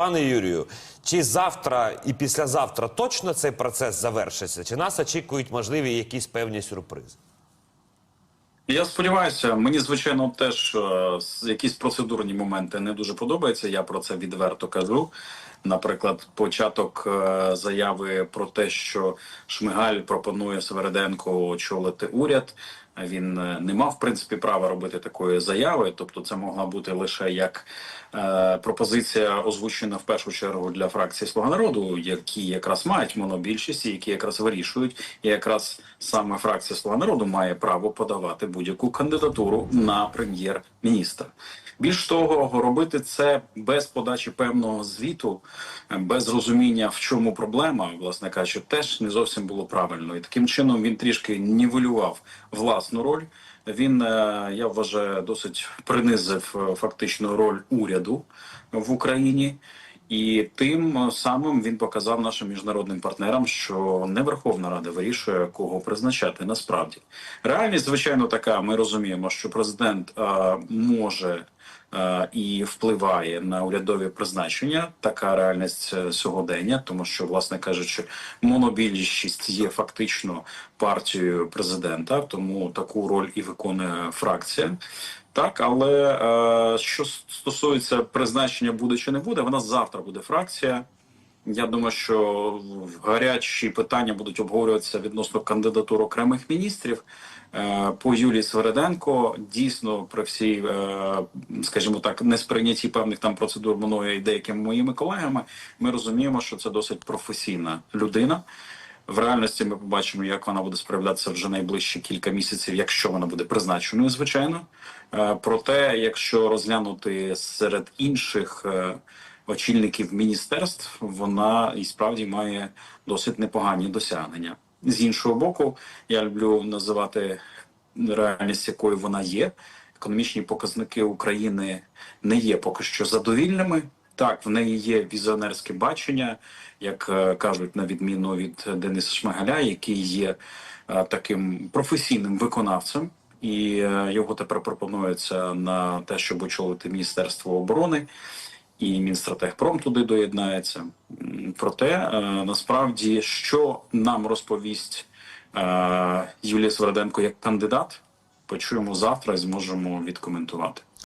Пане Юрію, чи завтра і післязавтра точно цей процес завершиться? Чи нас очікують можливі якісь певні сюрпризи? Я сподіваюся, мені звичайно теж е, якісь процедурні моменти не дуже подобаються. Я про це відверто кажу. Наприклад, початок е, заяви про те, що Шмигаль пропонує Севереденко очолити уряд. Він е, не мав в принципі права робити такої заяви, тобто це могла бути лише як е, пропозиція, озвучена в першу чергу для фракції Слуга народу, які якраз мають монобільшість, і які якраз вирішують, і якраз саме фракція Слуга народу має право подавати будь-яку кандидатуру на прем'єр-міністра. Більш того, робити це без подачі певного звіту, без розуміння, в чому проблема, власне кажучи, теж не зовсім було правильно. І таким чином він трішки нівелював власну роль. Він, е, я вважаю, досить принизив е, фактично роль уряду в Україні. І тим самим він показав нашим міжнародним партнерам, що не Верховна Рада вирішує, кого призначати. Насправді реальність, звичайно, така. Ми розуміємо, що президент е, може е, і впливає на урядові призначення. Така реальність е, сьогодення, тому що, власне кажучи, монобільшість є фактично партією президента, тому таку роль і виконує фракція. Так, але е, що стосується призначення буде чи не буде, вона завтра буде фракція. Я думаю, що гарячі питання будуть обговорюватися відносно кандидатур окремих міністрів. Е, По Юлії Свереденко дійсно при всій, е, скажімо так, несприйнятті певних там процедур мною і деякими моїми колегами, ми розуміємо, що це досить професійна людина. В реальності ми побачимо, як вона буде справлятися вже найближчі кілька місяців, якщо вона буде призначеною, звичайно. Е, Проте, якщо розглянути серед інших очільників міністерств, вона і справді має досить непогані досягнення. З іншого боку, я люблю називати реальність, якою вона є. Економічні показники України не є поки що задовільними. Так, в неї є візіонерське бачення, як е, кажуть, на відміну від Дениса Шмигаля, який є е, таким професійним виконавцем, і е, його тепер пропонується на те, щоб очолити Міністерство оборони, і Мінстратегпром туди доєднається. Проте е, насправді, що нам розповість е, Юлія Сверденко як кандидат, почуємо завтра і зможемо відкоментувати.